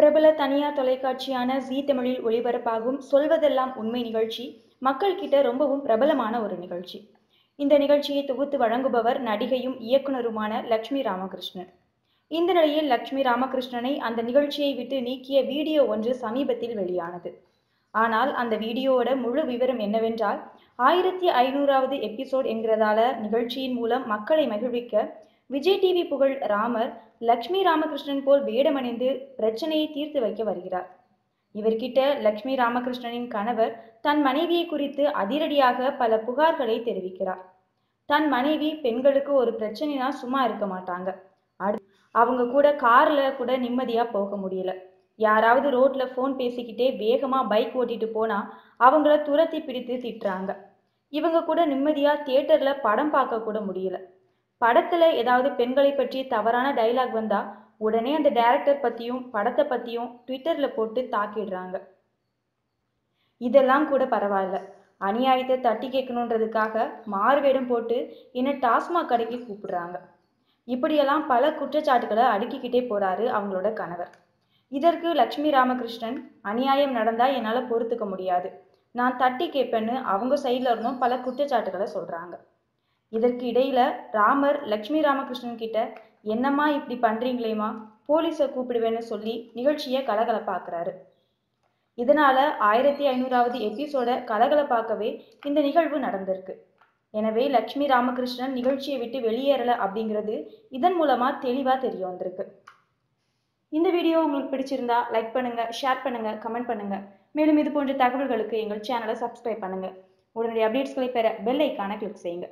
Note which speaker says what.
Speaker 1: பிரபல தனியார் தொலைக்காட்சியான ஜி தமிழில் ஒளிபரப்பாகும் சொல்வதெல்லாம் உண்மை நிகழ்ச்சி மக்கள் கிட்ட ரொம்பவும் பிரபலமான ஒரு நிகழ்ச்சி. இந்த நிகழ்ச்சியை தொகுத்து வழங்குபவர் நடிகையும் இயக்குனருமான லக்ஷ்மி ராமகிருஷ்ணன். இந்த நிலையில் லக்ஷ்மி ராமகிருஷ்ணனை அந்த நிகழ்ச்சியை விட்டு நீக்கிய வீடியோ ஒன்று சமீபத்தில் வெளியானது. ஆனால் அந்த வீடியோவோட முழு விவரம் என்னவென்றால் ஆயிரத்தி ஐநூறாவது எபிசோட் என்கிறதால நிகழ்ச்சியின் மூலம் மக்களை மகிழ்விக்க விஜய் டிவி புகழ் ராமர் லக்ஷ்மி ராமகிருஷ்ணன் போல் வேடமணிந்து பிரச்சனையை தீர்த்து வைக்க வருகிறார். இவர்கிட்ட லக்ஷ்மி ராமகிருஷ்ணனின் கணவர் தன் மனைவியை குறித்து அதிரடியாக பல புகார்களை தெரிவிக்கிறார். தன் மனைவி பெண்களுக்கு ஒரு பிரச்சனைனா சும்மா இருக்க மாட்டாங்க. அவங்க கூட கார்ல கூட நிம்மதியா போக முடியல. யாராவது ரோட்ல ஃபோன் பேசிக்கிட்டே வேகமா பைக் ஓட்டிட்டு போனா அவங்கள துரத்தி பிடித்து திட்டுறாங்க. இவங்க கூட நிம்மதியா தியேட்டர்ல படம் பார்க்க கூட முடியல. படத்துல ஏதாவது பெண்களை பற்றி தவறான டைலாக் வந்தா உடனே அந்த டைரக்டர் பத்தியும் படத்தை பத்தியும் ட்விட்டர்ல போட்டு தாக்கிடுறாங்க. இதெல்லாம் கூட பரவாயில்ல. அநியாயத்தை தட்டி கேட்கணுன்றதுக்காக மாறுவேடம் போட்டு என்ன டாஸ்மாக் கடைக்கு கூப்பிடுறாங்க. இப்படியெல்லாம் பல குற்றச்சாட்டுகளை அடுக்கிக்கிட்டே போறாரு அவங்களோட கணவர். இதற்கு லக்ஷ்மி ராமகிருஷ்ணன் அநியாயம் நடந்தா என்னால பொறுத்துக்க முடியாது. நான் தட்டி கேட்பேன்னு அவங்க சைட்ல இருந்தும் பல குற்றச்சாட்டுகளை சொல்றாங்க. இதற்கு இடையில ராமர் லக்ஷ்மி ராமகிருஷ்ணன் கிட்ட என்னம்மா இப்படி பண்றீங்களேம்மா? போலீஸை கூப்பிடுவேன்னு சொல்லி நிகழ்ச்சியை கலகலப்பாக்குறாரு. இதனால ஆயிரத்தி ஐநூறாவது எபிசோட கலகலப்பாக்கவே இந்த நிகழ்வு நடந்திருக்கு. எனவே லக்ஷ்மி ராமகிருஷ்ணன் நிகழ்ச்சியை விட்டு வெளியேறல அப்படிங்கிறது இதன் மூலமா தெளிவா தெரிய வந்திருக்கு. இந்த வீடியோ உங்களுக்கு பிடிச்சிருந்தா லைக் பண்ணுங்க ஷேர் பண்ணுங்க கமெண்ட் பண்ணுங்க. மேலும் இது போன்ற தகவல்களுக்கு எங்கள் சேனலை சப்ஸ்கிரைப் பண்ணுங்க. உடனடி அப்டேட்ஸ்களை பெற பெல் ஐக்கான கிளிக் செய்யுங்க.